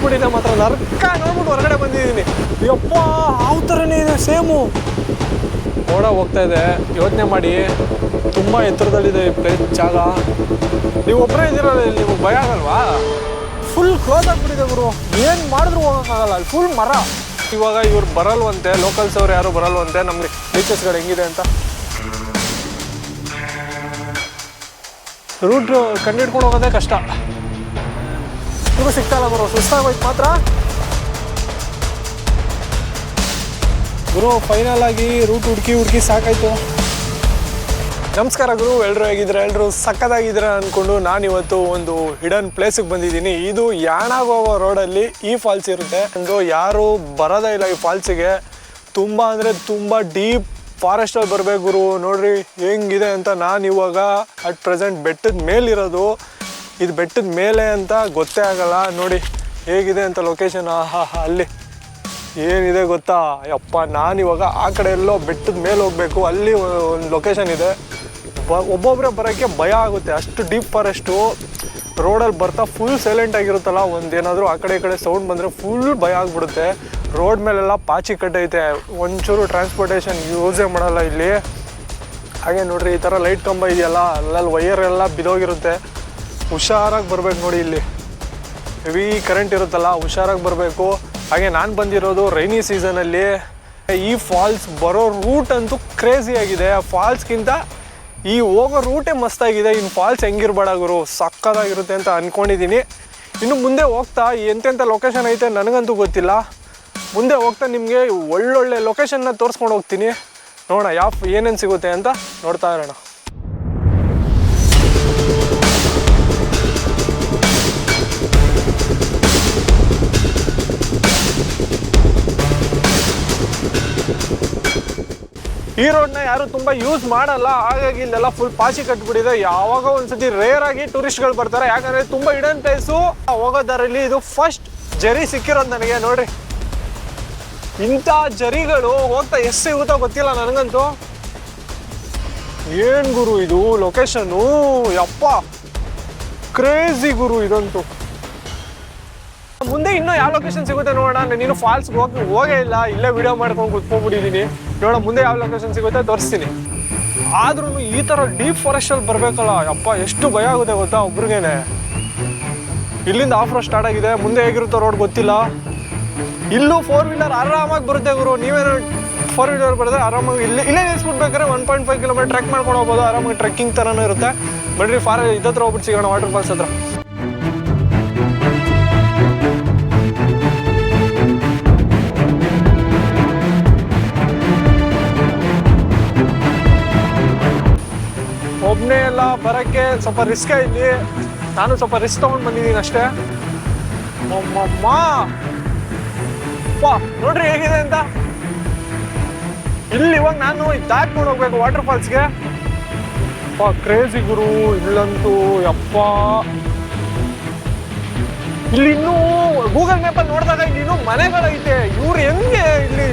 ಅನಿಸ್ಬಿಟ್ಟಿದೆ ಮಾತ್ರ. ನರ್ಕ ನೋಡ್ಬಿಟ್ಟು ಹೊರಗಡೆ ಬಂದಿದ್ದೀನಿ. ಯಪ್ಪ, ಯಾವ ಥರನೇ ಇದೆ, ಸೇಮು. ಓಡ ಹೋಗ್ತಾ ಇದೆ. ಯೋಚನೆ ಮಾಡಿ. ತುಂಬ ಎತ್ತರದಲ್ಲಿದೆ ಈ ಪ್ಲೇಸ್ ಜಾಗ. ನೀವು ಒಬ್ಬರೇ ಇದ್ದೀರಲ್ಲ ಇಲ್ಲಿ, ನಿಮಗೆ ಭಯ ಆಗಲ್ವಾ? ಫುಲ್ ಕ್ಲೋಸ್ ಆಗಿಬಿಟ್ಟಿದೆ ಗುರು. ಏನು ಮಾಡಿದ್ರು ಹೋಗೋಕ್ಕಾಗಲ್ಲ ಅಲ್ಲಿ ಫುಲ್ ಮರ. ಇವಾಗ ಇವ್ರು ಬರಲ್ವಂತೆ ಲೋಕಲ್ಸ್ ಅವ್ರು ಯಾರು ಬರಲ್ವಂತೆ, ನಮಗೆ ಟೀಚರ್ಸ್ಗಳು ಹೆಂಗಿದೆ ಅಂತ. ರೂಟ್ ಕಂಡಿಡ್ಕೊಂಡು ಹೋಗೋದೇ ಕಷ್ಟ. ಇವರು ಸಿಗ್ತಾಯಿಲ್ಲ ಗುರು ಸುಸ್ತಾಗೋಯ್ತು ಮಾತ್ರ ಗುರು ಫೈನಲ್ ಆಗಿ ರೂಟ್ ಹುಡುಕಿ ಹುಡುಕಿ ಸಾಕಾಯಿತು. ನಮಸ್ಕಾರ ಗುರು. ಎಲ್ಲರೂ ಹೇಗಿದ್ರೆ ಎಲ್ಲರೂ ಸಕ್ಕತ್ತಾಗಿದ್ದೀರ ಅಂದ್ಕೊಂಡು ನಾನಿವತ್ತು ಒಂದು ಹಿಡನ್ ಪ್ಲೇಸಿಗೆ ಬಂದಿದ್ದೀನಿ. ಇದು ಯಾಣಾಗ್ ಹೋಗೋ ರೋಡಲ್ಲಿ ಈ ಫಾಲ್ಸ್ ಇರುತ್ತೆ. ಅಂದು ಯಾರು ಬರೋದೇ ಇಲ್ಲ ಈ ಫಾಲ್ಸಿಗೆ ತುಂಬ ಅಂದರೆ ತುಂಬ ಡೀಪ್ ಫಾರೆಸ್ಟಲ್ಲಿ ಬರಬೇಕು ಗುರು. ನೋಡ್ರಿ ಹೆಂಗಿದೆ ಅಂತ ನಾನು ಇವಾಗ ಅಟ್ ಪ್ರೆಸೆಂಟ್ ಬೆಟ್ಟದ ಮೇಲಿರೋದು. ಇದು ಬೆಟ್ಟದ ಮೇಲೆ ಅಂತ ಗೊತ್ತೇ ಆಗಲ್ಲ. ನೋಡಿ, ಹೇಗಿದೆ ಅಂತ ಲೊಕೇಶನ್ ಆಹಾ, ಅಲ್ಲಿ. ಏನಿದೆ ಗೊತ್ತಾ? ಯಪ್ಪ ನಾನು ಇವಾಗ ಆ ಕಡೆ ಎಲ್ಲೋ ಬೆಟ್ಟದ ಮೇಲೆ ಹೋಗಬೇಕು. ಅಲ್ಲಿ ಒಂದು ಲೊಕೇಶನ್ ಇದೆ. ಬ ಒಬ್ಬೊಬ್ಬರೇ ಬರೋಕ್ಕೆ ಭಯ ಆಗುತ್ತೆ. ಅಷ್ಟು ಡೀಪ್ ಫಾರೆಸ್ಟು ರೋಡಲ್ಲಿ ಬರ್ತಾ ಫುಲ್ ಸೈಲೆಂಟ್ ಆಗಿರುತ್ತಲ್ಲ. ಒಂದೇನಾದರೂ ಆ ಕಡೆ ಈ ಕಡೆ ಸೌಂಡ್ ಬಂದರೆ ಫುಲ್ ಭಯ ಆಗಿಬಿಡುತ್ತೆ. ರೋಡ್ ಮೇಲೆಲ್ಲ ಪಾಚಿ ಕಟ್ಟೈತೆ ಒಂಚೂರು ಟ್ರಾನ್ಸ್ಪೋರ್ಟೇಷನ್ ಯೂಸೇ ಮಾಡಲ್ಲ ಇಲ್ಲಿ. ಹಾಗೆ ನೋಡ್ರಿ, ಈ ಥರ ಲೈಟ್ ಕಂಬ ಇದೆಯಲ್ಲ, ಅಲ್ಲಲ್ಲಿ ವೈರ್ ಎಲ್ಲ ಬಿದೋಗಿರುತ್ತೆ ಹುಷಾರಾಗಿ ಬರ್ಬೇಕು ನೋಡಿ ಇಲ್ಲಿ. ಹೆವಿ ಕರೆಂಟ್ ಇರುತ್ತಲ್ಲ, ಹುಷಾರಾಗಿ ಬರಬೇಕು. ಹಾಗೆ ನಾನು ಬಂದಿರೋದು ರೈನಿ ಸೀಸನಲ್ಲಿ ಈ ಫಾಲ್ಸ್ ಬರೋ ರೂಟ್ ಅಂತೂ ಕ್ರೇಜಿ ಆಗಿದೆ. ಆ ಫಾಲ್ಸ್ಗಿಂತ ಈ ಹೋಗೋ ರೂಟೇ ಮಸ್ತಾಗಿದೆ ಇನ್ನು ಫಾಲ್ಸ್ ಹೆಂಗಿರ್ಬೇಡ ಗುರು ಸಕ್ಕದಾಗಿರುತ್ತೆ ಅಂತ ಅಂದ್ಕೊಂಡಿದ್ದೀನಿ ಇನ್ನು ಮುಂದೆ ಹೋಗ್ತಾ ಎಂತೆಂಥ ಲೊಕೇಶನ್ ಐತೆ ನನಗಂತೂ ಗೊತ್ತಿಲ್ಲ. ಮುಂದೆ ಹೋಗ್ತಾ ನಿಮಗೆ ಒಳ್ಳೊಳ್ಳೆ ಲೊಕೇಶನ್ನ ತೋರಿಸ್ಕೊಂಡು ಹೋಗ್ತೀನಿ. ನೋಡೋಣ, ಯಾವ ಏನೇನು ಸಿಗುತ್ತೆ ಅಂತ ನೋಡ್ತಾ ಇರೋಣ. ಈ ರೋಡ್ನ ಯಾರು ತುಂಬ ಯೂಸ್ ಮಾಡಲ್ಲ. ಹಾಗಾಗಿ ಇಲ್ಲೆಲ್ಲ ಫುಲ್ ಪಾಚಿ ಕಟ್ಬಿಟ್ಟಿದೆ. ಯಾವಾಗ ಒಂದ್ಸತಿ ರೇರ್ ಆಗಿ ಟೂರಿಸ್ಟ್ಗಳು ಬರ್ತಾರೆ. ಯಾಕಂದ್ರೆ ತುಂಬ ಇಡನ್ ಪ್ಲೇಸು ಹೋಗೋದರಲ್ಲಿ ಇದು ಫಸ್ಟ್ ಜರಿ ಸಿಕ್ಕಿರೋದು ನನಗೆ, ನೋಡ್ರಿ. ಇಂಥ ಜರಿಗಳು ಹೋಗ್ತಾ ಎಷ್ಟು ಸಿಗುತ್ತೋ ಗೊತ್ತಿಲ್ಲ ನನಗಂತೂ. ಏನ್ ಗುರು ಇದು? ಲೊಕೇಶನ್ ಯಪ್ಪ. ಕ್ರೇಜಿ ಗುರು ಇದಂತೂ. ಮುಂದೆ ಇನ್ನೂ ಯಾವ ಲೊಕೇಶನ್ ಸಿಗುತ್ತೆ ನೋಡೋಣ. ನೀನು ಫಾಲ್ಸ್ಗೆ ಹೋಗಿ ಹೋಗೇ ಇಲ್ಲ. ಇಲ್ಲೇ ವಿಡಿಯೋ ಮಾಡ್ಕೊಂಡು ಕುತ್ಕೊಂಡ್ಬಿಟ್ಟಿದ್ದೀನಿ ನೋಡೋಣ ಮುಂದೆ ಯಾವ ಲೊಕೇಶನ್ ಸಿಗುತ್ತೆ ತೋರಿಸ್ತೀನಿ. ಆದ್ರೂ ಈ ಥರ ಡೀಪ್ ಫಾರೆಸ್ಟಲ್ಲಿ ಬರಬೇಕಲ್ಲ ಅಪ್ಪ ಎಷ್ಟು ಭಯ ಆಗುತ್ತೆ ಗೊತ್ತಾ ಒಬ್ರಿಗೇನೆ. ಇಲ್ಲಿಂದ ಆಫ್ ರೋಡ್ ಸ್ಟಾರ್ಟ್ ಆಗಿದೆ, ಮುಂದೆ ಹೇಗಿರುತ್ತೋ ರೋಡ್ ಗೊತ್ತಿಲ್ಲ. ಇಲ್ಲೂ ಫೋರ್ ವೀಲರ್ ಆರಾಮಾಗಿ ಬರುತ್ತೆ ಗುರು ನೀವೇನು ಫೋರ್ ವೀಲರ್ ಬರೆದ್ರೆ ಆರಾಮಾಗಿ ಇಲ್ಲಿ ಇಲ್ಲೇ ನಿಲ್ಸ್ಬಿಡ್ಬೇಕಾದ್ರೆ one point five kilometre trek ಮಾಡ್ಕೊಂಡು ಹೋಗ್ಬೋದು, ಆರಾಮಾಗಿ ಟ್ರೆಕ್ಕಿಂಗ್ ಥರನೂ ಇರುತ್ತೆ. ಬಡ್ರಿ ಫಾರ್ ಇದತ್ರ ಹೋಗ್ಬಿಟ್ಟು ಸಿಗೋಣ ವಾಟರ್ ಫಾಲ್ಸ್ ಹತ್ರ. ಬರೋಕ್ಕೆ ಸ್ವಲ್ಪ ರಿಸ್ಕೇ ಇಲ್ಲಿ ನಾನು ಸ್ವಲ್ಪ ರಿಸ್ಕ್ ತೊಗೊಂಡು ಬಂದಿದ್ದೀನಿ ಅಷ್ಟೇ. ಅಮ್ಮಮ್ಮ! ನೋಡ್ರಿ ಹೇಗಿದೆ ಅಂತ. ಇಲ್ಲಿ ಇವಾಗ ನಾನು ದಾಟ್ಕೊಂಡು ಹೋಗ್ಬೇಕು ವಾಟರ್ ಫಾಲ್ಸ್ಗೆ ಕ್ರೇಜಿ ಗುರು, ಇಲ್ಲಂತೂ, ಯಪ್ಪ. ಇಲ್ಲಿ ಇನ್ನೂ ಗೂಗಲ್ ಮ್ಯಾಪಲ್ಲಿ ನೋಡಿದಾಗ ಇಲ್ಲಿ ಇನ್ನೂ ಮನೆಗಳೈತೆ. ಇವ್ರು ಹೆಂಗೆ ಇಲ್ಲಿ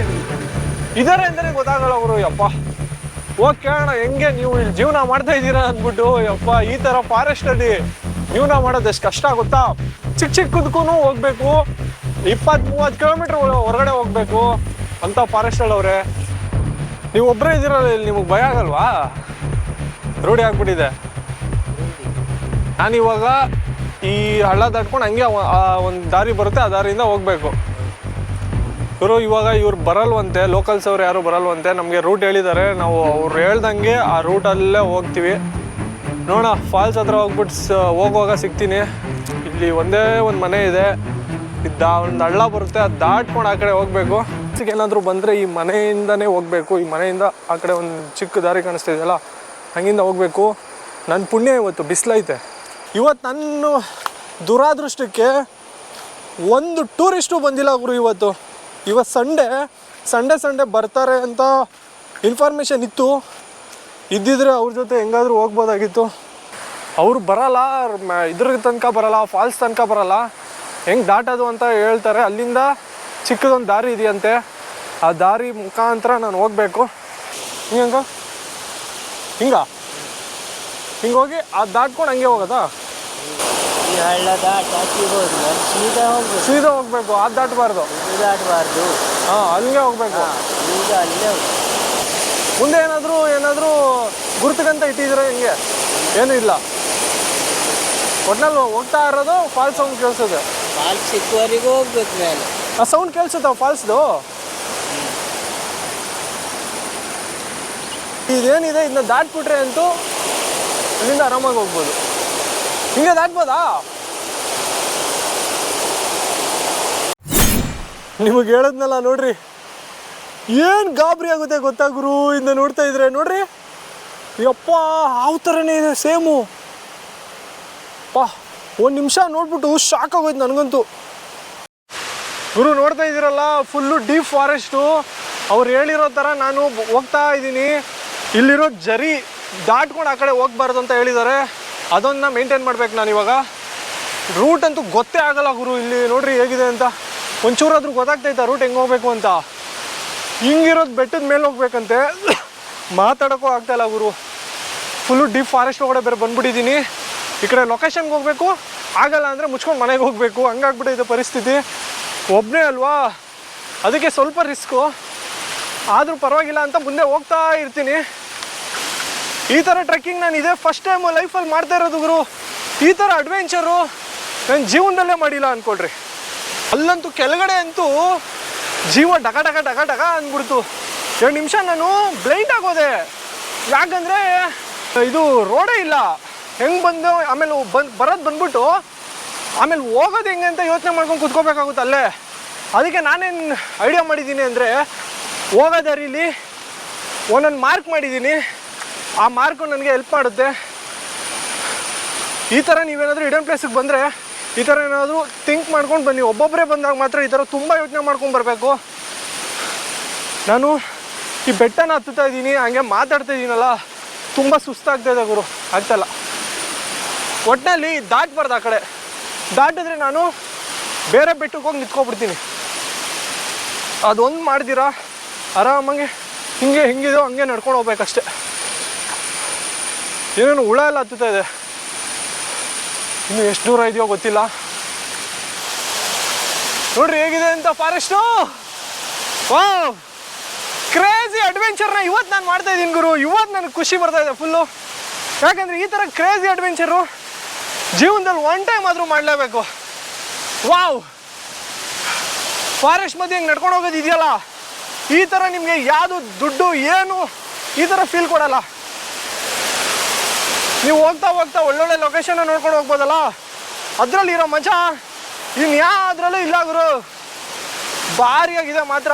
ಇದಾರೆ ಅಂದ್ರೆ ಗೊತ್ತಾಗಲ್ಲ ಅವರು ಯಪ್ಪ. ಹೋಗಿ ಕೇಳೋಣ, ಹೆಂಗೆ ನೀವು ಜೀವನ ಮಾಡ್ತಾ ಇದ್ದೀರಾ ಅಂದ್ಬಿಟ್ಟು, ಯಪ್ಪ, ಈ ಥರ ಫಾರೆಸ್ಟಲ್ಲಿ ಜೀವನ ಮಾಡೋದು ಎಷ್ಟು ಕಷ್ಟ ಆಗುತ್ತಾ ಚಿಕ್ಕ ಚಿಕ್ಕದಕ್ಕೂ ಹೋಗ್ಬೇಕು. ಇಪ್ಪತ್ತು ಮೂವತ್ತು ಕಿಲೋಮೀಟ್ರ್ ಹೊರಗಡೆ ಹೋಗ್ಬೇಕು ಅಂತ ಫಾರೆಸ್ಟಲ್ಲಿ ಅವ್ರೆ ನೀವು ಒಬ್ಬರೇ ಇದ್ದೀರಲ್ಲ ಇಲ್ಲಿ, ನಿಮಗೆ ಭಯ ಆಗಲ್ವಾ? ರೂಢಿ ಆಗ್ಬಿಟ್ಟಿದೆ. ನಾನಿವಾಗ ಈ ಹಳ್ಳ ದಾಟ್ಕೊಂಡು ಹಂಗೆ ಒಂದು ದಾರಿ ಬರುತ್ತೆ, ಆ ದಾರಿಯಿಂದ ಹೋಗ್ಬೇಕು. ಇವರು ಇವಾಗ ಇವ್ರು ಬರಲ್ವಂತೆ ಲೋಕಲ್ಸ್ ಅವ್ರು ಯಾರು ಬರಲ್ವಂತೆ, ನಮಗೆ ರೂಟ್ ಹೇಳಿದ್ದಾರೆ. ನಾವು ಅವ್ರು ಹೇಳ್ದಂಗೆ ಆ ರೂಟಲ್ಲೇ ಹೋಗ್ತೀವಿ. ನೋಡೋಣ ಫಾಲ್ಸ್ ಹತ್ರ ಹೋಗ್ಬಿಟ್ಟು ಹೋಗುವಾಗ ಸಿಗ್ತೀನಿ. ಇಲ್ಲಿ ಒಂದೇ ಒಂದು ಮನೆ ಇದೆ. ಇದ್ದ ಒಂದು ಹಳ್ಳ ಬರುತ್ತೆ, ಅದು ದಾಟ್ಕೊಂಡು ಆ ಕಡೆ ಹೋಗಬೇಕು. ಏನಾದರೂ ಬಂದರೆ ಈ ಮನೆಯಿಂದನೇ ಹೋಗಬೇಕು. ಈ ಮನೆಯಿಂದ ಆ ಕಡೆ ಒಂದು ಚಿಕ್ಕ ದಾರಿ ಕಾಣಿಸ್ತಾ ಇದೆಯಲ್ಲ, ಹಂಗಿಂದ ಹೋಗಬೇಕು. ನನ್ನ ಪುಣ್ಯ ಇವತ್ತು, ಬಿಸಿಲೈತೆ. ಇವತ್ತು ನನ್ನ ದುರಾದೃಷ್ಟಕ್ಕೆ ಒಂದು ಟೂರಿಸ್ಟು ಬಂದಿಲ್ಲ ಗುರು ಇವತ್ತು. ಇವತ್ತು ಸಂಡೇ ಸಂಡೇ ಸಂಡೇ ಬರ್ತಾರೆ ಅಂತ ಇನ್ಫಾರ್ಮೇಷನ್ ಇತ್ತು. ಇದ್ದಿದ್ರೆ ಅವ್ರ ಜೊತೆ ಹೆಂಗಾದರೂ ಹೋಗ್ಬೋದಾಗಿತ್ತು. ಅವ್ರು ಬರಲ್ಲ ಇದ್ರ ತನಕ ಬರಲ್ಲ ಫಾಲ್ಸ್ ತನಕ ಬರಲ್ಲ. ಹೆಂಗೆ ದಾಟೋದು ಅಂತ ಹೇಳ್ತಾರೆ. ಅಲ್ಲಿಂದ ಚಿಕ್ಕದೊಂದು ದಾರಿ ಇದೆಯಂತೆ. ಆ ದಾರಿ ಮುಖಾಂತರ ನಾನು ಹೋಗಬೇಕು. ಹಿಂಗ ಹಿಂಗ? ಹಿಂಗೆ ಹೋಗಿ, ಅದು ದಾಟ್ಕೊಂಡು ಹಂಗೆ ಹೋಗೋದಾ? ಸೀದಾ ಹೋಗ್ಬೇಕು. ಸೀದಾ ಹೋಗ್ಬೇಕು. ಅದು ದಾಟಬಾರ್ದು. ಇದು ದಾಟಬಾರ್ದು. ಹಾಂ ಅಲ್ಲಿಗೆ ಹೋಗ್ಬೇಕು. ಈಗ ಅಲ್ಲೇ ಹೋಗ್ಬೇಕು. ಮುಂದೆ ಏನಾದರೂ ಏನಾದರೂ ಗುರುತುಗಂತ ಇಟ್ಟಿದ್ರೆ ಹಿಂಗೆ? ಏನು ಇಲ್ಲ. ಒಟ್ನಲ್ಲಿ ಹೋಗ್ತಾ ಇರೋದು ಫಾಲ್ಸ್ ಸೌಂಡ್ ಕೇಳಿಸುತ್ತೆ. ಕಾಲ್ ಸಿಕ್ಕುವರೆಗೂ ಹೋಗ್ಬೇಕು ಮೇಲೆ. ಆ ಸೌಂಡ್ ಕೇಳಿಸುತ್ತ ಫಾಲ್ಸ್ದು? ಇದೇನಿದೆ ಇದನ್ನ ದಾಟ್ಬಿಟ್ರೆ ಅಂತೂ ಇಲ್ಲಿಂದ ಆರಾಮಾಗಿ ಹೋಗ್ಬೋದು. ಹಿಂಗೆ ಆಗ್ಬೋದಾ ನಿಮಗೆ ಹೇಳದ್ನಲ್ಲ ನೋಡ್ರಿ. ಏನು ಗಾಬರಿ ಆಗುತ್ತೆ ಗೊತ್ತಾ ಗುರು? ಇಂದ ನೋಡ್ತಾ ಇದ್ರೆ ನೋಡ್ರಿ. ಯಪ್ಪ ಯಾವ ಥರನೇ ಇದೆ, ಸೇಮು. ಪಾ, ಒಂದು ನಿಮಿಷ ನೋಡ್ಬಿಟ್ಟು ಶಾಕ್ ಆಗೋಯ್ತು ನನಗಂತೂ. ಗುರು, ನೋಡ್ತಾ ಇದ್ದೀರಲ್ಲ ಫುಲ್ಲು ಡೀಪ್ ಫಾರೆಸ್ಟು ಅವ್ರು ಹೇಳಿರೋ ಥರ ನಾನು ಹೋಗ್ತಾ ಇದ್ದೀನಿ. ಇಲ್ಲಿರೋ ಜರಿ ದಾಟ್ಕೊಂಡು ಆ ಕಡೆ ಹೋಗ್ಬಾರ್ದು ಅಂತ ಹೇಳಿದ್ದಾರೆ. ಅದನ್ನ ಮೇಂಟೈನ್ ಮಾಡ್ಬೇಕು ನಾನು ಇವಾಗ. ರೂಟ್ ಅಂತೂ ಗೊತ್ತೇ ಆಗಲ್ಲ ಗುರು, ಇಲ್ಲಿ ನೋಡ್ರಿ ಹೇಗಿದೆ ಅಂತ. ಒಂಚೂರಾದ್ರೂ ಗೊತ್ತಾಗ್ತೈತಾ ರೂಟ್ ಹೆಂಗೆ ಹೋಗ್ಬೇಕು ಅಂತ? ಹಿಂಗಿರೋದು ಬೆಟ್ಟದ ಮೇಲೆ ಹೋಗ್ಬೇಕಂತೆ. ಮಾತಾಡೋಕ್ಕೂ ಆಗ್ತಾ ಇಲ್ಲ ಗುರು. ಫುಲ್ಲು ಡೀಪ್ ಫಾರೆಸ್ಟ್ ಒಳಗಡೆ ಬೇರೆ ಬಂದ್ಬಿಟ್ಟಿದ್ದೀನಿ ಈ ಕಡೆ ಲೊಕೇಶನ್ಗೆ ಹೋಗಬೇಕು. ಆಗಲ್ಲ ಅಂದರೆ ಮುಚ್ಕೊಂಡು ಮನೆಗೆ ಹೋಗಬೇಕು. ಹಂಗಾಗ್ಬಿಟ್ಟಿದೆ ಪರಿಸ್ಥಿತಿ. ಒಬ್ಬನೇ ಅಲ್ವಾ? ಅದಕ್ಕೆ ಸ್ವಲ್ಪ ರಿಸ್ಕು ಆದರೂ ಪರವಾಗಿಲ್ಲ ಅಂತ ಮುಂದೆ ಹೋಗ್ತಾ ಇರ್ತೀನಿ. ಈ ಥರ ಟ್ರೆಕ್ಕಿಂಗ್ ನಾನು ಇದೇ ಫಸ್ಟ್ ಟೈಮ್ ಲೈಫಲ್ಲಿ ಮಾಡ್ತಾ ಇರೋದು ಗುರು. ಈ ಥರ ಅಡ್ವೆಂಚರು ನನ್ನ ಜೀವನದಲ್ಲೇ ಮಾಡಿಲ್ಲ ಅಂದ್ಕೊಳ್ರಿ ಅಲ್ಲಂತೂ ಕೆಳಗಡೆ ಅಂತೂ ಜೀವ ಡಗ ಡಗ ಡಗ ಡಗ ಅಂದ್ಬಿಡ್ತು ಎರಡು ನಿಮಿಷ ನಾನು ಬ್ಲೈಂಡ್ ಆಗೋದೆ. ಯಾಕಂದರೆ ಇದು ರೋಡೇ ಇಲ್ಲ. ಹೆಂಗೆ ಬಂದು ಆಮೇಲೆ ಬಂದು ಬರೋದು ಬಂದ್ಬಿಟ್ಟು ಆಮೇಲೆ ಹೋಗೋದು ಹೆಂಗೆ ಅಂತ ಯೋಚನೆ ಮಾಡ್ಕೊಂಡು ಕುತ್ಕೋಬೇಕಾಗುತ್ತೆ ಅಲ್ಲೇ. ಅದಕ್ಕೆ ನಾನೇನು ಐಡಿಯಾ ಮಾಡಿದ್ದೀನಿ ಅಂದರೆ ಹೋಗೋ ದಾರಿಲಿ ಒಂದೊಂದು ಮಾರ್ಕ್ ಮಾಡಿದ್ದೀನಿ. ಆ ಮಾರ್ಕು ನನಗೆ ಹೆಲ್ಪ್ ಮಾಡುತ್ತೆ. ಈ ಥರ ನೀವೇನಾದರೂ ಇಡನ್ ಪ್ಲೇಸಿಗೆ ಬಂದರೆ, ಈ ಥರ ಏನಾದರೂ ಥಿಂಕ್ ಮಾಡ್ಕೊಂಡು ಬನ್ನಿ. ಒಬ್ಬೊಬ್ಬರೇ ಬಂದಾಗ ಮಾತ್ರ ಈ ಥರ ತುಂಬ ಯೋಚನೆ ಮಾಡ್ಕೊಂಡು ಬರಬೇಕು. ನಾನು ಈ ಬೆಟ್ಟನ ಹತ್ತುತ್ತಾ ಇದ್ದೀನಿ, ಹಂಗೆ ಮಾತಾಡ್ತಾ ಇದ್ದೀನಲ್ಲ, ತುಂಬ ಸುಸ್ತಾಗ್ತಾ ಇದೆ ಗುರು ಆಗ್ತಲ್ಲ ಒಟ್ಟಿನಲ್ಲಿ ದಾಟಬಾರ್ದು ಆ ಕಡೆ. ದಾಟಿದ್ರೆ ನಾನು ಬೇರೆ ಬೆಟ್ಟಕ್ಕೆ ಹೋಗಿ ನಿಂತ್ಕೊಬಿಡ್ತೀನಿ. ಅದೊಂದು ಮಾಡ್ದಿರಾ ಆರಾಮಾಗಿ ಹಿಂಗೆ ಹಿಂಗಿದೋ ಹಂಗೆ ನಡ್ಕೊಂಡು ಹೋಗ್ಬೇಕಷ್ಟೆ. ಏನೇನು ಹುಳ ಎಲ್ಲ ಹತ್ತುತ್ತಾ ಇದೆ? ಇನ್ನು ಎಷ್ಟು ದೂರ ಇದೆಯೋ ಗೊತ್ತಿಲ್ಲ. ನೋಡ್ರಿ ಹೇಗಿದೆ ಅಂತ ಫಾರೆಸ್ಟ್ ವಾಹ್ ಕ್ರೇಜಿ ಅಡ್ವೆಂಚರ್ನ ಇವತ್ತು ನಾನು ಮಾಡ್ತಾ ಇದ್ದೀನಿ ಗುರು. ಇವತ್ತು ನನಗೆ ಖುಷಿ ಬರ್ತಾ ಇದೆ ಫುಲ್ಲು ಯಾಕಂದರೆ ಈ ಥರ ಕ್ರೇಜಿ ಅಡ್ವೆಂಚರು ಜೀವನದಲ್ಲಿ ಒನ್ ಟೈಮ್ ಆದರೂ ಮಾಡಲೇಬೇಕು. ವಾವ್ ಫಾರೆಸ್ಟ್ ಮಧ್ಯೆ ಹಿಂಗೆ ನಡ್ಕೊಂಡು ಹೋಗೋದು ಇದೆಯಲ್ಲ? ಈ ಥರ ನಿಮಗೆ ಯಾವುದು ದುಡ್ಡು, ಏನು ಈ ಥರ ಫೀಲ್ ಕೊಡಲ್ಲ. ನೀವು ಹೋಗ್ತಾ ಹೋಗ್ತಾ ಒಳ್ಳೊಳ್ಳೆ ಲೊಕೇಶನ್ ನೋಡ್ಕೊಂಡು ಹೋಗ್ಬೋದಲ್ಲ? ಅದರಲ್ಲಿ ಇರೋ ಮಜಾ ಇನ್ಯಾವುದ್ರಲ್ಲೂ ಇಲ್ಲ ಗುರು. ಭಾರಿಯಾಗಿದೆ ಮಾತ್ರ.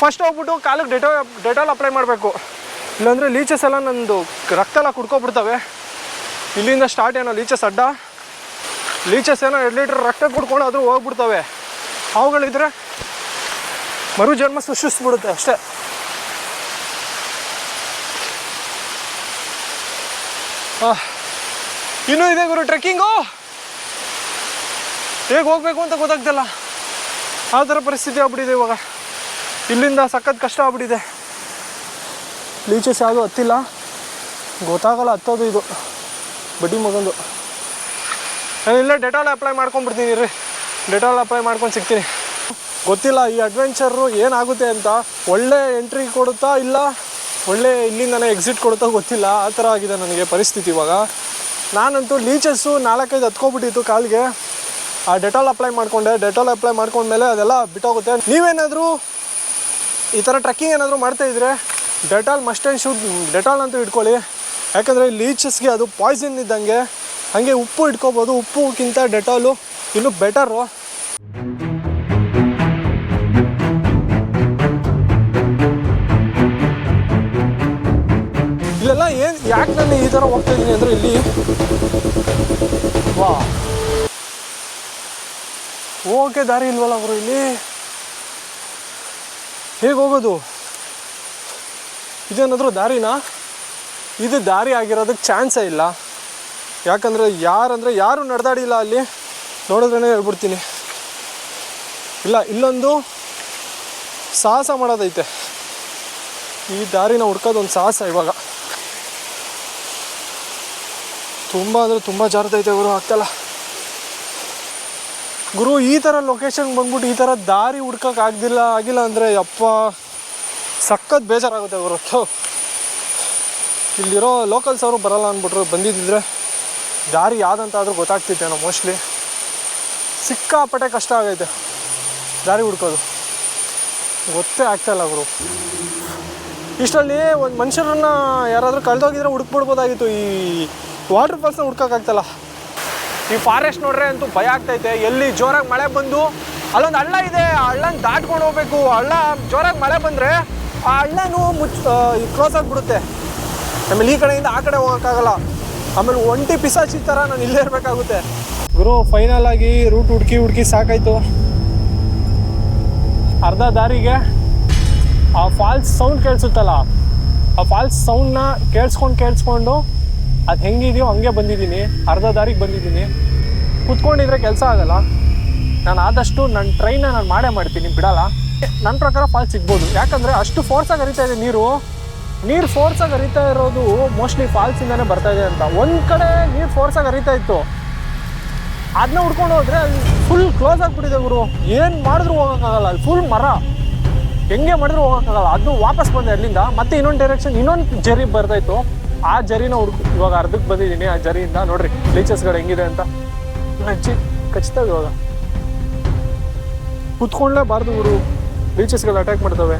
ಫಸ್ಟ್ ಹೋಗ್ಬಿಟ್ಟು ಕಾಲಿಗೆ ಡೆಟೋ, ಡೆಟಾಲ್ ಅಪ್ಲೈ ಮಾಡಬೇಕು. ಇಲ್ಲಾಂದರೆ ಲೀಚಸ್ ಎಲ್ಲ ನಂದು ರಕ್ತ ಎಲ್ಲ ಕುಡ್ಕೊಬಿಡ್ತವೆ. ಇಲ್ಲಿಂದ ಸ್ಟಾರ್ಟ್ ಏನೋ ಲೀಚಸ್ ಅಡ್ಡ. ಲೀಚಸ್ ಏನೋ ಎರಡು ಲೀಟ್ರ್ ರಕ್ತ ಕುಡ್ಕೊಂಡು ಆದರೂ ಹೋಗ್ಬಿಡ್ತವೆ. ಅವುಗಳಿದ್ರೆ ಮರು ಜನ್ಮ ಸೃಷ್ಟಿಸ್ಬಿಡುತ್ತೆ ಅಷ್ಟೇ. ಇನ್ನೂ ಇದೆ ಗುರು ಟ್ರೆಕ್ಕಿಂಗು ಹೇಗೆ ಹೋಗ್ಬೇಕು ಅಂತ ಗೊತ್ತಾಗ್ತಿಲ್ಲ. ಆ ಥರ ಪರಿಸ್ಥಿತಿ ಆಗ್ಬಿಟ್ಟಿದೆ ಇವಾಗ. ಇಲ್ಲಿಂದ ಸಖತ್ ಕಷ್ಟ ಆಗ್ಬಿಟ್ಟಿದೆ. ಲೀಚಸ್ ಯಾವುದು ಹತ್ತಿಲ್ಲ. ಗೊತ್ತಾಗಲ್ಲ, ಹತ್ತೋದು ಇದು. ಬಡ್ಡಿ ಮಗಂದು. ನಾನು ಇಲ್ಲೇ ಡೆಟಾಲ್ ಅಪ್ಲೈ ಮಾಡ್ಕೊಂಡ್ಬಿಡ್ತೀನಿ ರೀ. ಡೆಟಾಲ್ ಅಪ್ಲೈ ಮಾಡ್ಕೊಂಡು ಸಿಗ್ತೀನಿ. ಗೊತ್ತಿಲ್ಲ, ಈ ಅಡ್ವೆಂಚರು ಏನಾಗುತ್ತೆ ಅಂತ ಒಳ್ಳೆ ಎಂಟ್ರಿ ಕೊಡುತ್ತಾ ಇಲ್ಲ, ಒಳ್ಳೆ ಇಲ್ಲಿಂದನೇ ಎಕ್ಸಿಟ್ ಕೊಡುತ್ತಾ ಗೊತ್ತಿಲ್ಲ, ಆ ಥರ ಆಗಿದೆ ನನಗೆ ಪರಿಸ್ಥಿತಿ ಇವಾಗ. ನಾನಂತೂ ಲೀಚಸ್ಸು ನಾಲ್ಕೈದು ಹತ್ಕೊಬಿಟ್ಟಿತ್ತು ಕಾಲಿಗೆ. ಆ ಡೆಟಾಲ್ ಅಪ್ಲೈ ಮಾಡಿಕೊಂಡೆ ಡೆಟಾಲ್ ಅಪ್ಲೈ ಮಾಡ್ಕೊಂಡ್ಮೇಲೆ ಅದೆಲ್ಲ ಬಿಟ್ಟೋಗುತ್ತೆ. ನೀವೇನಾದರೂ ಈ ಥರ ಟ್ರೆಕ್ಕಿಂಗ್ ಏನಾದರೂ ಮಾಡ್ತಾ ಇದ್ರೆ Dettol must and should Dettol ಅಂತೂ ಇಟ್ಕೊಳ್ಳಿ. ಯಾಕಂದರೆ ಲೀಚಸ್ಗೆ ಅದು ಪಾಯ್ಸನ್ ಇದ್ದಂಗೆ, ಹಾಗೆ ಉಪ್ಪು ಇಟ್ಕೋಬೋದು, ಉಪ್ಪುಕ್ಕಿಂತ ಡೆಟಾಲು ಇನ್ನೂ ಬೆಟರು ಯಾಕೆ ನಾನು ಈ ಥರ ಹೋಗ್ತಾ ಇದ್ದೀನಿ ಅಂದರೆ ಇಲ್ಲಿ ವಾ. ಓಕೆ ದಾರಿ ಇಲ್ವಲ್ಲ ಅವರು ಇಲ್ಲಿ? ಹೇಗೆ ಹೋಗೋದು? ಇದೇನಾದರೂ ದಾರಿನಾ? ಇದು ದಾರಿ ಆಗಿರೋದಕ್ಕೆ ಚಾನ್ಸೇ ಇಲ್ಲ. ಯಾಕಂದರೆ ಯಾರಂದರೆ ಯಾರು ನಡೆದಾಡಿಲ್ಲ ಅಲ್ಲಿ? ನೋಡಿದ್ರೇ ಹೇಳ್ಬಿಡ್ತೀನಿ. ಇಲ್ಲ, ಇಲ್ಲೊಂದು ಸಾಹಸ ಮಾಡೋದೈತೆ. ಈ ದಾರಿನ ಹುಡ್ಕೋದು ಒಂದು ಸಾಹಸ ಇವಾಗ. ತುಂಬ ಅಂದರೆ ತುಂಬ ಜಾರ್ತೈತೆ ಗುರು ಆಗ್ತಲ್ಲ ಗುರು, ಈ ಥರ ಲೊಕೇಶನ್ ಬಂದ್ಬಿಟ್ಟು ಈ ಥರ ದಾರಿ ಹುಡ್ಕಕ್ಕೆ ಆಗ್ದಿಲ್ಲ, ಆಗಿಲ್ಲ ಅಂದರೆ ಯಪ್ಪ, ಸಖತ್ ಬೇಜಾರಾಗುತ್ತೆ ಗುರು. ಇಲ್ಲಿರೋ ಲೋಕಲ್ಸ್ ಅವರು ಬರಲ್ಲ ಅಂದ್ಬಿಟ್ರು, ಬಂದಿದ್ದಿದ್ರೆ ದಾರಿ ಯಾವ್ದಂತಾದರೂ ಗೊತ್ತಾಗ್ತಿತ್ತೇನೋ ಮೋಸ್ಟ್ಲಿ ಸಿಕ್ಕಾಪಟ್ಟೆ ಕಷ್ಟ ಆಗೈತೆ ದಾರಿ ಹುಡ್ಕೋದು. ಗೊತ್ತೇ ಆಗ್ತಾಯಿಲ್ಲ ಗುರು. ಇಷ್ಟರಲ್ಲಿ ಒಂದು ಮನುಷ್ಯರನ್ನ ಯಾರಾದರೂ ಕಳೆದೋಗಿದ್ರೆ ಹುಡುಕ್ಬಿಡ್ಬೋದಾಗಿತ್ತು ಈ ವಾಟರ್ ಫಾಲ್ಸ್ನ ಹುಡ್ಕೋಕ್ಕಾಗ್ತಲ್ಲ. ಈ ಫಾರೆಸ್ಟ್ ನೋಡ್ರೆ ಅಂತೂ ಭಯ ಆಗ್ತೈತೆ. ಎಲ್ಲಿ ಜೋರಾಗಿ ಮಳೆ ಬಂದು ಅಲ್ಲೊಂದು ಹಳ್ಳ ಇದೆ. ಆ ಹಳ್ಳನ ದಾಟ್ಕೊಂಡು ಹೋಗ್ಬೇಕು. ಹಳ್ಳ ಜೋರಾಗಿ ಮಳೆ ಬಂದರೆ ಆ ಹಳ್ಳನೂ ಮುಚ್ಚ ಕ್ಲೋಸ್ ಆಗಿಬಿಡುತ್ತೆ ಆಮೇಲೆ ಈ ಕಡೆಯಿಂದ ಆ ಕಡೆ ಹೋಗೋಕ್ಕಾಗಲ್ಲ. ಆಮೇಲೆ ಒಂಟಿ ಪಿಸಾಚಿ ಥರ ನಾನು ಇಲ್ಲೇ ಇರಬೇಕಾಗುತ್ತೆ. ಗುರು ಫೈನಲ್ ಆಗಿ ರೂಟ್ ಹುಡುಕಿ ಹುಡುಕಿ ಸಾಕಾಯ್ತು. ಅರ್ಧ ದಾರಿಗೆ ಆ ಫಾಲ್ಸ್ ಸೌಂಡ್ ಕೇಳಿಸುತ್ತಲ್ಲ. ಆ ಫಾಲ್ಸ್ ಸೌಂಡ್ನ ಕೇಳಿಸ್ಕೊಂಡು ಕೇಳಿಸ್ಕೊಂಡು ಅದು ಹೆಂಗಿದೆಯೋ ಹಂಗೆ ಬಂದಿದ್ದೀನಿ, ಅರ್ಧ ದಾರಿಗೆ ಬಂದಿದ್ದೀನಿ. ಕುತ್ಕೊಂಡಿದ್ರೆ ಕೆಲಸ ಆಗಲ್ಲ. ನಾನು ಆದಷ್ಟು ನನ್ನ ಟ್ರೈನ ನಾನು ಮಾಡೇ ಮಾಡ್ತೀನಿ, ಬಿಡಲ್ಲ. ನನ್ನ ಪ್ರಕಾರ ಫಾಲ್ಸ್ ಸಿಗ್ಬೋದು. ಯಾಕಂದರೆ ಅಷ್ಟು ಫೋರ್ಸಾಗಿ ಹರಿತಾ ಇದೆ ನೀರು. ನೀರು ಫೋರ್ಸಾಗಿ ಹರಿತಾ ಇರೋದು ಮೋಸ್ಟ್ಲಿ ಫಾಲ್ಸಿಂದನೇ ಬರ್ತಾ ಇದೆ ಅಂತ. ಒಂದು ಕಡೆ ನೀರು ಫೋರ್ಸಾಗಿ ಹರಿತಾ ಇತ್ತು. ಅದನ್ನ ಹುಡ್ಕೊಂಡು ಹೋದ್ರೆ ಅಲ್ಲಿ ಫುಲ್ ಕ್ಲೋಸ್ ಆಗಿಬಿಟ್ಟಿದೆ ಗುರು. ಏನು ಮಾಡಿದ್ರು ಹೋಗೋಕ್ಕಾಗಲ್ಲ, ಅಲ್ಲಿ ಫುಲ್ ಮರ. ಹೆಂಗೆ ಮಾಡಿದ್ರು ಹೋಗೋಕ್ಕಾಗಲ್ಲ. ಅದು ವಾಪಸ್ ಬಂದೆ ಅಲ್ಲಿಂದ. ಮತ್ತೆ ಇನ್ನೊಂದು ಡೈರೆಕ್ಷನ್ ಇನ್ನೊಂದು ಜರಿ ಬರ್ತಾಯಿತ್ತು ಆ ಜರಿನ ಹುಡುಕು ಇವಾಗ ಅರ್ಧಕ್ಕೆ ಬಂದಿದ್ದೀನಿ, ಆ ಜರಿಯಿಂದ ನೋಡ್ರಿ ಬ್ಲೀಚಸ್ಗಳು ಹೆಂಗಿದೆ ಅಂತ. ಹಚ್ಚಿ ಖಚಿತ ಇವಾಗ. ಕುತ್ಕೊಳ್ಳೇಬಾರ್ದು ಇವರು ಬ್ಲೀಚಸ್ಗಳು ಅಟ್ಯಾಕ್ ಮಾಡ್ತವೆ.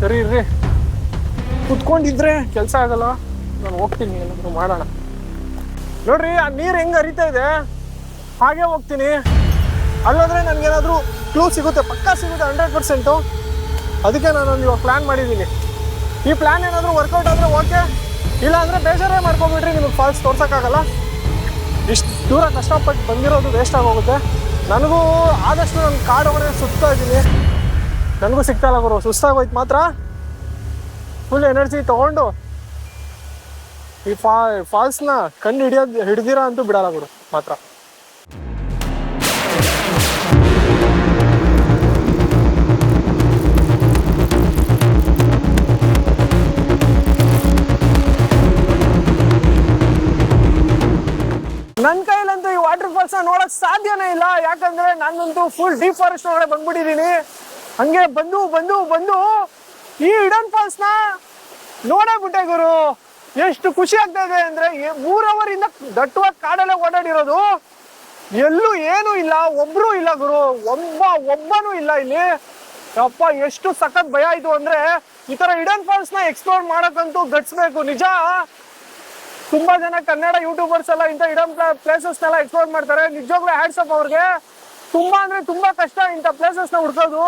ಸರಿ ಇರ್ರಿ. ಕುತ್ಕೊಂಡಿದ್ರೆ ಕೆಲಸ ಆಗಲ್ಲ. ನಾನು ಹೋಗ್ತೀನಿ, ಏನಾದರೂ ಮಾಡೋಣ. ನೋಡ್ರಿ, ಆ ನೀರು ಹೆಂಗೆ ಹರಿತಾ ಇದೆ? ಹಾಗೆ ಹೋಗ್ತೀನಿ. ಅಲ್ಲೋದ್ರೆ ನನಗೇನಾದರೂ ಕ್ಲೂ ಸಿಗುತ್ತೆ, ಪಕ್ಕಾ ಸಿಗುತ್ತೆ ಹಂಡ್ರೆಡ್ ಪರ್ಸೆಂಟು ಅದಕ್ಕೆ ನಾನು ಇವಾಗ ಪ್ಲ್ಯಾನ್ ಮಾಡಿದ್ದೀನಿ. ಈ ಪ್ಲ್ಯಾನ್ ಏನಾದರೂ ವರ್ಕೌಟ್ ಆದರೆ ಓಕೆ ಇಲ್ಲ ಅಂದರೆ ಬೇಜಾರೇ ಮಾಡ್ಕೊಂಬಿಟ್ರಿ ನಿಮಗೆ ಫಾಲ್ಸ್ ತೋರ್ಸೋಕ್ಕಾಗಲ್ಲ. ಇಷ್ಟು ದೂರ ಕಷ್ಟಪಟ್ಟು ಬಂದಿರೋದು ವೇಸ್ಟ್ ಆಗೋಗುತ್ತೆ. ನನಗೂ ಆದಷ್ಟು ನನ್ನ ಕಾಡು ಒಳಗೆ ಸುತ್ತಾ ಇದ್ದೀನಿ. ನನಗೂ ಸಿಗ್ತಾ ಇಲ್ಲ ಗುರು, ಸುಸ್ತಾಗೋಯ್ತು ಮಾತ್ರ. ಫುಲ್ ಎನರ್ಜಿ ತೊಗೊಂಡು ಈ ಫಾ ಫಾಲ್ಸ್ನ ಕಂಡು ಹಿಡಿಯೋದು ಹಿಡ್ದಿರ ಅಂತೂ ಬಿಡಲ್ಲ ಗುರು, ಮಾತ್ರ. ವಾಟರ್ ನೋಡಕ್ ಸಾಧ್ಯನೇ ಇಲ್ಲ. ಯಾಕಂದ್ರೆ ನಾನಂತೂ ಫುಲ್ ಡಿಫಾರೆಸ್ಟ್ ಫಾರೆಸ್ಟ್ ಒಳಗಡೆ ಬಂದ್ಬಿಟ್ಟಿದೀನಿ ಹಂಗೆ ಬಂದು ಬಂದು ಬಂದು ಈ ಇಡನ್ ಫಾಲ್ಸ್ನ ನೋಡೇ ಬಿಟ್ಟೆ ಗುರು. ಎಷ್ಟು ಖುಷಿ ಆಗ್ತಾ ಇದೆ ಅಂದ್ರೆ ಮೂರ್ ಅವರ್ ಇಂದ ದಟ್ಟವಾಗಿ ಕಾಡಲ್ಲೇ ಓಡಾಡಿರೋದು. ಎಲ್ಲೂ ಏನು ಇಲ್ಲ, ಒಬ್ರು ಇಲ್ಲ ಗುರು. ಒಬ್ಬ, ಒಬ್ಬನೂ ಇಲ್ಲ ಇಲ್ಲಿ. ಅಪ್ಪ ಎಷ್ಟು ಸಖತ್ ಭಯ ಆಯ್ತು ಅಂದ್ರೆ ಈ ತರ ಇಡನ್ ಫಾಲ್ಸ್ನ ಎಕ್ಸ್ಪ್ಲೋರ್ ಮಾಡಕ್ಕಂತೂ ಗಟ್ಸ್ಬೇಕು. ನಿಜ? ತುಂಬಾ ಜನ ಕನ್ನಡ ಯೂಟ್ಯೂಬರ್ಸ್ ಎಲ್ಲ ಇಂಥ ಇಡಮ್ ಪ್ಲೇಸಸ್ ನೆಲ್ಲ ಎಕ್ಸ್ಪ್ಲೋರ್ ಮಾಡ್ತಾರೆ. ನಿಜವಾಗ್ಲೂ ಹ್ಯಾಟ್ಸ್ ಅಪ್ ಅವ್ರಿಗೆ. ತುಂಬಾ ಅಂದ್ರೆ ತುಂಬಾ ಕಷ್ಟ ಇಂಥ ಪ್ಲೇಸಸ್ನ ಹುಡ್ಕೋದು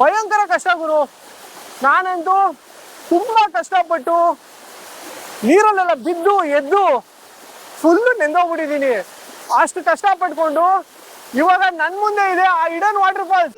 ಭಯಂಕರ ಕಷ್ಟ ಗುರು. ನಾನಂತೂ ತುಂಬಾ ಕಷ್ಟಪಟ್ಟು ನೀರಲ್ಲೆಲ್ಲ ಬಿದ್ದು, ಎದ್ದು ಫುಲ್ ನೆಂದೋಗ್ಬಿಟ್ಟಿದ್ದೀನಿ. ಅಷ್ಟು ಪಟ್ಕೊಂಡು ಇವಾಗ ನನ್ನ ಮುಂದೆ ಇದೆ ಆ ಇಡನ್ ವಾಟರ್ ಫಾಲ್ಸ್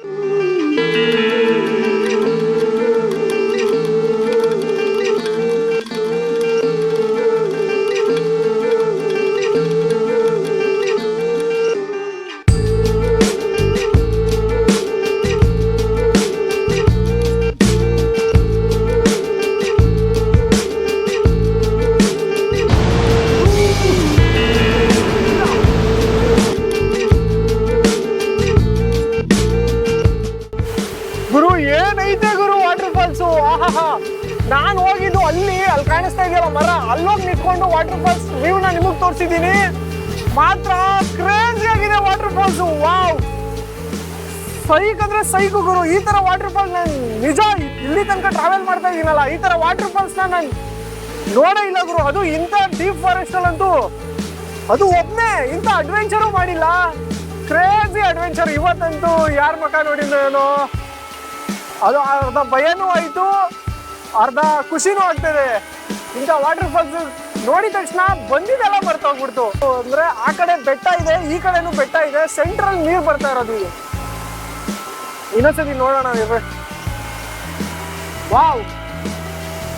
ಗುರು, ಏನೈತೆ ಗುರು ವಾಟರ್ ಫಾಲ್ಸು ಆಹಾ ನಾನು ಹೋಗಿದ್ದು ಅಲ್ಲಿ ಅಲ್ಲಿ ಕಾಣಿಸ್ತಾ ಇದೆಯಲ್ಲ ಮರ, ಅಲ್ಲೋಗಿ ನಿಂತ್ಕೊಂಡು ವಾಟರ್ ಫಾಲ್ಸ್ ವ್ಯೂನ ನಿಮಗೆ ತೋರಿಸಿದ್ದೀನಿ. ಮಾತ್ರ ಕ್ರೇಜಿ ಆಗಿದೆ ವಾಟರ್ ಫಾಲ್ಸು ವಾವ್ ಸೈಕ್ ಅಂದ್ರೆ ಸೈಕು ಗುರು. ಈ ತರ ವಾಟರ್ ಫಾಲ್ಸ್ ನಾನು ನಿಜ ಇಲ್ಲಿ ತನಕ ಟ್ರಾವೆಲ್ ಮಾಡ್ತಾ ಇದ್ದೀನಲ್ಲ, ಈ ತರ ವಾಟರ್ ಫಾಲ್ಸ್ ನಾನು ನೋಡೇ ಇಲ್ಲ ಗುರು. ಅದು ಇಂಥ ಡೀಪ್ ಫಾರೆಸ್ಟ್ ಅಲ್ಲಂತೂ ಅದು ಒಬ್ಬನೇ ಇಂಥ ಅಡ್ವೆಂಚರು ಮಾಡಿಲ್ಲ. ಕ್ರೇಜಿ ಅಡ್ವೆಂಚರ್ ಇವತ್ತಂತೂ ಯಾರ ಮಕ ನೋಡಿದ್ನೋ ಅದು ಅರ್ಧ ಭಯನೂ ಆಯ್ತು, ಅರ್ಧ ಖುಷಿನೂ ಆಗ್ತದೆ. ಇಂಥ ವಾಟರ್ ಫಾಲ್ಸ್ ನೋಡಿದ ತಕ್ಷಣ ಬಂದಿದ್ದೆಲ್ಲ ಮರ್ತೋಗ್ಬಿಡ್ತು. ಅಂದ್ರೆ ಆ ಕಡೆ ಬೆಟ್ಟ ಇದೆ, ಈ ಕಡೆನೂ ಬೆಟ್ಟ ಇದೆ ಸೆಂಟ್ರಲ್ ನೀರು ಬರ್ತಾ ಇರೋದು ಇದು ಇನ್ನೊಂದ್ಸತಿ ನೋಡೋಣ ಇರ್ರಿ ವಾವ್!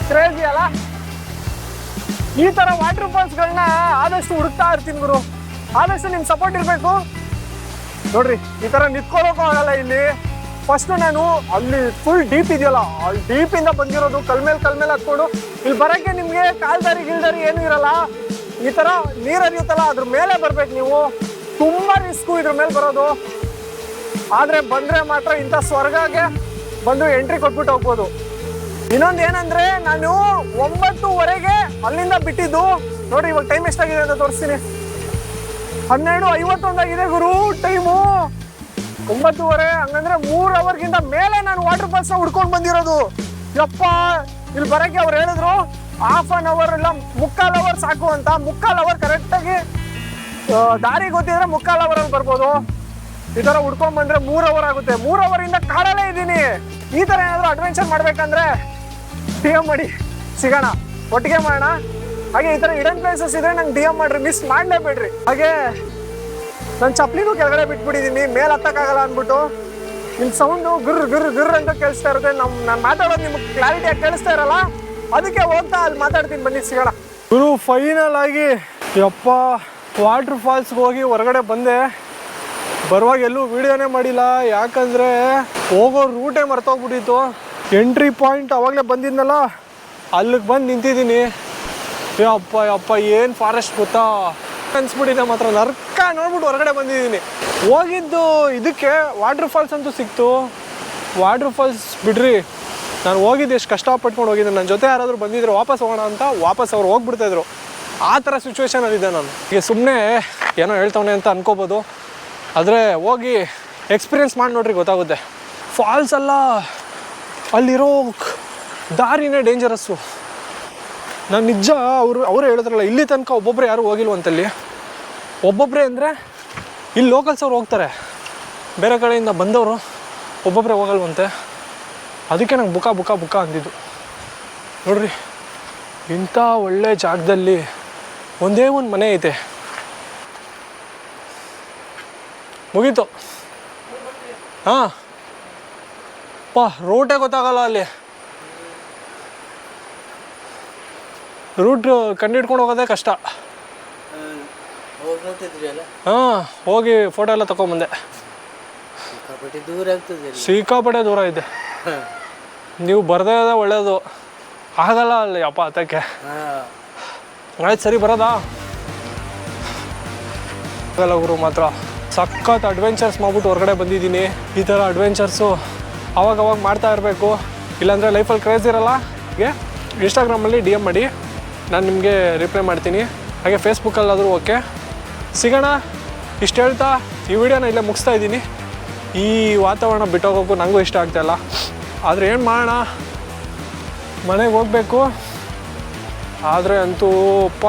ಕ್ರೇಜಿ ಅಲ್ಲ? ಈ ತರ ವಾಟರ್ ಫಾಲ್ಸ್ಗಳನ್ನ ಆದಷ್ಟು ಹುಡುಕ್ತಾ ಇರ್ತೀನಿ ಗುರು. ಆದಷ್ಟು ನಿಮ್ ಸಪೋರ್ಟ್ ಇರಬೇಕು. ನೋಡ್ರಿ, ಈ ತರ ನಿಂತ್ಕೊಳ್ಳೋಕ್ಕೂ ಆಗಲ್ಲ ಇಲ್ಲಿ. ಫಸ್ಟ್ ನಾನು ಅಲ್ಲಿ ಫುಲ್ ಡೀಪ್ ಇದೆಯಲ್ಲ ಅಲ್ಲಿ ಇಂದ ಬಂದಿರೋದು ಕಲ್ ಮೇಲೆ ಕಲ್ ಮೇಲೆ ಹತ್ಕೊಂಡು ಇಲ್ಲಿ ಬರಕ್ಕೆ ನಿಮ್ಗೆ ಕಾಲ್ದಾರಿ ಗಿಲ್ದಾರಿ ಏನು ಇರಲ್ಲ. ಈ ತರ ನೀರ್ ಹರಿಯುತ್ತಲ್ಲ, ಅದ್ರ ಮೇಲೆ ಬರ್ಬೇಕು ನೀವು. ತುಂಬಾ ರಿಸ್ಕು ಇದ್ರ ಮೇಲೆ ಬರೋದು. ಆದ್ರೆ ಬಂದ್ರೆ ಮಾತ್ರ ಇಂಥ ಸ್ವರ್ಗಕ್ಕೆ ಬಂದು ಎಂಟ್ರಿ ಕೊಟ್ಬಿಟ್ಟು ಹೋಗ್ಬೋದು. ಇನ್ನೊಂದು ಏನಂದ್ರೆ, ನಾನು ಒಂಬತ್ತುವರೆಗೆ ಅಲ್ಲಿಂದ ಬಿಟ್ಟಿದ್ದು. ನೋಡಿ, ಇವಾಗ ಟೈಮ್ ಎಷ್ಟಾಗಿದೆ ಅಂತ ತೋರಿಸ್ತೀನಿ. ಹನ್ನೆರಡು ಐವತ್ತೊಂದಾಗಿದೆ ಗುರು ಟೈಮು ಒಂಬತ್ತುವರೆ ಹಂಗಂದ್ರೆ ಮೂರ್ ಅವರ್ಗಿಂತ ಮೇಲೆ ನಾನು ವಾಟರ್ ಫಾಲ್ಸ್ ಹುಡ್ಕೊಂಡು ಬಂದಿರೋದು. ಯಪ್ಪ, ಇಲ್ಲಿ ಬರಕ್ಕೆ ಅವ್ರು ಹೇಳಿದ್ರು ಹಾಫ್ ಅನ್ ಅವರ್ ಇಲ್ಲ, ಮುಕ್ಕಾಲ್ ಅವರ್ ಸಾಕು ಅಂತ. ಮುಕ್ಕಾಲ್ ಅವರ್ ಕರೆಕ್ಟಾಗಿ ದಾರಿ ಗೊತ್ತಿದ್ರೆ ಮುಕ್ಕಾಲ್ ಅವರ್ ಅಲ್ಲಿ ಬರ್ಬೋದು. ಈ ತರ ಹುಡ್ಕೊಂಡ್ ಬಂದ್ರೆ ಮೂರ್ ಅವರ್ ಆಗುತ್ತೆ. ಮೂರ್ ಅವರ್ ಇಂದ ಕಾಡಲೇ ಇದ್ದೀನಿ. ಈ ತರ ಏನಾದ್ರು ಅಡ್ವೆಂಚರ್ ಮಾಡ್ಬೇಕಂದ್ರೆ ಡಿ ಎಂ ಮಾಡಿ, ಸಿಗೋಣ. ಒಟ್ಟಿಗೆ ಮಾಡೋಣ. ಹಾಗೆ ಈ ತರ ಇಡನ್ ಪ್ಲೇಸಸ್ ಇದ್ರೆ ನಂಗೆ ಡಿ ಎಂ ಮಾಡ್ರಿ. ಮಿಸ್ ಮಾಡ್ಲೇಬೇಡ್ರಿ. ಹಾಗೆ ನನ್ನ ಚಪ್ಲಿನೂ ಕೆಳಗಡೆ ಬಿಟ್ಬಿಟ್ಟಿದ್ದೀನಿ ಮೇಲೆ ಹತ್ತಕ್ಕಾಗಲ್ಲ ಅಂದ್ಬಿಟ್ಟು. ನಿಮ್ಮ ಸೌಂಡು ಗುರ್ ಗುರ್ ಗುರ್ ಅಂತ ಕೇಳಿಸ್ತಾ ಇರುತ್ತೆ. ನಮ್ಮ ನಾನು ಮಾತಾಡೋದು ನಿಮ್ಗೆ ಕ್ಲಾರಿಟಿಯಾಗಿ ಕೇಳಿಸ್ತಾ ಇರಲ್ಲ? ಅದಕ್ಕೆ ಹೋಗ್ತಾ ಅಲ್ಲಿ ಮಾತಾಡ್ತೀನಿ ಬನ್ನಿ, ಸಿಗೋಣ. ಗುರು ಫೈನಲ್ ಆಗಿ, ಯಪ್ಪ ವಾಟರ್ ಫಾಲ್ಸ್ಗೆ ಹೋಗಿ ಹೊರಗಡೆ ಬಂದೆ. ಬರುವಾಗ ಎಲ್ಲೂ ವಿಡಿಯೋನೇ ಮಾಡಿಲ್ಲ. ಯಾಕಂದ್ರೆ ಹೋಗೋ ರೂಟೇ ಮರ್ತೋಗ್ಬಿಟ್ಟಿತ್ತು. ಎಂಟ್ರಿ ಪಾಯಿಂಟ್ ಅವಾಗಲೇ ಬಂದಿದ್ನಲ್ಲ, ಅಲ್ಲಿಗೆ ಬಂದು ನಿಂತಿದ್ದೀನಿ. ಯಪ್ಪ ಯಪ್ಪ, ಏನು ಫಾರೆಸ್ಟ್ ಗೊತ್ತಾ? ಅನ್ಸ್ಬಿಟ್ಟಿದೆ ಮಾತ್ರ. ನರ್ಕ ನೋಡ್ಬಿಟ್ಟು ಹೊರಗಡೆ ಬಂದಿದ್ದೀನಿ. ಹೋಗಿದ್ದು ಇದಕ್ಕೆ ವಾಟರ್ ಫಾಲ್ಸ್ ಅಂತೂ ಸಿಕ್ತು. ವಾಟರ್ ಫಾಲ್ಸ್ ಬಿಡ್ರಿ. ನಾನು ಹೋಗಿದ್ದು ಎಷ್ಟು ಕಷ್ಟಪಟ್ಕೊಂಡು ಹೋಗಿದ್ದೆ. ನನ್ನ ಜೊತೆ ಯಾರಾದರೂ ಬಂದಿದ್ರು ವಾಪಸ್ ಹೋಗೋಣ ಅಂತ ವಾಪಸ್ ಅವ್ರು ಹೋಗ್ಬಿಡ್ತಾಯಿದ್ರು ಆ ಥರ ಸಿಚುವೇಶನಲ್ಲಿದ್ದೆ ನಾನು. ಈಗ ಸುಮ್ಮನೆ ಏನೋ ಹೇಳ್ತವನೆ ಅಂತ ಅನ್ಕೋಬೋದು. ಆದರೆ ಹೋಗಿ ಎಕ್ಸ್ಪೀರಿಯೆನ್ಸ್ ಮಾಡಿ ನೋಡ್ರಿ, ಗೊತ್ತಾಗುತ್ತೆ. ಫಾಲ್ಸ್ ಅಲ್ಲ, ಅಲ್ಲಿರೋ ದಾರಿನೇ ಡೇಂಜರಸ್ಸು ನಾನು ನಿಜ, ಅವರು ಅವರು ಹೇಳಿದ್ರಲ್ಲ ಇಲ್ಲಿ ತನಕ ಒಬ್ಬೊಬ್ಬರೇ ಯಾರು ಹೋಗಿಲ್ವಂತಲ್ಲಿ? ಒಬ್ಬೊಬ್ಬರೇ ಅಂದರೆ, ಇಲ್ಲಿ ಲೋಕಲ್ಸ್ ಅವ್ರು ಹೋಗ್ತಾರೆ. ಬೇರೆ ಕಡೆಯಿಂದ ಬಂದವರು ಒಬ್ಬೊಬ್ಬರೇ ಹೋಗಲ್ವಂತೆ. ಅದಕ್ಕೆ ನಂಗೆ ಬುಕ ಬುಕ ಬುಕ ಅಂದಿದ್ದು. ನೋಡ್ರಿ, ಇಂಥ ಒಳ್ಳೆ ಜಾಗದಲ್ಲಿ ಒಂದೇ ಒಂದು ಮನೆ ಐತೆ. ಮುಗೀತು. ಹಾಂ. ಪಾ ರೋಟೇ ಗೊತ್ತಾಗಲ್ಲ ಅಲ್ಲಿ. ರೂಟ್ ಕಂಡಿಡ್ಕೊಂಡು ಹೋಗೋದೇ ಕಷ್ಟ. ಹಾಂ ಹೋಗಿ ಫೋಟೋ ಎಲ್ಲ ತಗೊಂಬಂದೆ ಸಿಕ್ಕಾಪಟ್ಟೆ ದೂರ ಆಗ್ತದೆ ಅಲ್ಲಿ. ಸಿಕ್ಕಾಪಟ್ಟೆ ದೂರ ಇದೆ. ನೀವು ಬರದೇ ಇದೆ ಒಳ್ಳೇದು. ಆಗಲ್ಲ ಅಲ್ಲಿ ಅಪ್ಪ ಅದಕ್ಕೆ ಆಯ್ತು ಸರಿ ಬರೋದಾ? ಆಗಲ್ಲ ಗುರು ಮಾತ್ರ. ಸಖತ್ ಅಡ್ವೆಂಚರ್ಸ್ ಮಾಡ್ಬಿಟ್ಟು ಹೊರಗಡೆ ಬಂದಿದ್ದೀನಿ. ಈ ಥರ ಅಡ್ವೆಂಚರ್ಸು ಅವಾಗವಾಗ ಅವಾಗ ಮಾಡ್ತಾ ಇರಬೇಕು. ಇಲ್ಲಾಂದರೆ ಲೈಫಲ್ಲಿ ಕ್ರೇಜ್ ಇರಲ್ಲ. ಹೀಗೆ ಇನ್ಸ್ಟಾಗ್ರಾಮಲ್ಲಿ ಡಿ ಎಂ ಮಾಡಿ. ನಾನು ನಿಮಗೆ ರಿಪ್ಲೈ ಮಾಡ್ತೀನಿ. ಹಾಗೆ ಫೇಸ್ಬುಕ್ಕಲ್ಲಾದರೂ ಓಕೆ ಸಿಗೋಣ, ಇಷ್ಟು ಹೇಳ್ತಾ, ಈ ವಿಡಿಯೋನ ಇಲ್ಲೇ ಮುಗಿಸ್ತಾ ಇದ್ದೀನಿ. ಈ ವಾತಾವರಣ ಬಿಟ್ಟೋಗೋಕ್ಕೂ ನನಗೂ ಇಷ್ಟ ಆಗ್ತಾಯಿಲ್ಲ ಆದರೆ ಏನು ಮಾಡೋಣ? ಮನೆಗೆ ಹೋಗಬೇಕು. ಆದರೆ ಅಂತೂ, ಅಪ್ಪ,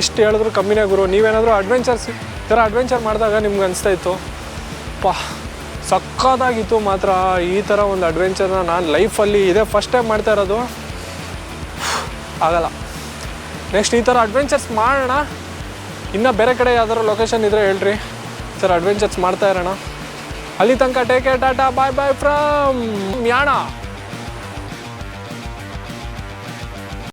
ಎಷ್ಟು ಹೇಳಿದ್ರು ಕಮ್ಮಿನೇ ಗುರು. ನೀವೇನಾದರೂ ಅಡ್ವೆಂಚರ್ಸ್ ಈ ಥರ ಅಡ್ವೆಂಚರ್ ಮಾಡಿದಾಗ ನಿಮ್ಗೆ ಅನಿಸ್ತಾ ಇತ್ತು. ಅಪ್ಪ ಮಾತ್ರ ಈ ಥರ ಒಂದು ಅಡ್ವೆಂಚರ್ನ ನಾನು ಲೈಫಲ್ಲಿ ಇದೇ ಫಸ್ಟ್ ಟೈಮ್ ಮಾಡ್ತಾ ಇರೋದು. ಆಗಲ್ಲ. ನೆಕ್ಸ್ಟ್ ಈ ಥರ ಅಡ್ವೆಂಚರ್ಸ್ ಮಾಡೋಣ. ಇನ್ನೂ ಬೇರೆ ಕಡೆ ಯಾವ್ದಾದ್ರು ಲೊಕೇಶನ್ ಇದ್ದರೆ ಹೇಳ್ರಿ. ಸರ್ ಅಡ್ವೆಂಚರ್ಸ್ ಮಾಡ್ತಾ ಇರೋಣ. ಅಲ್ಲಿ ತನಕ take care tata bye bye from Yana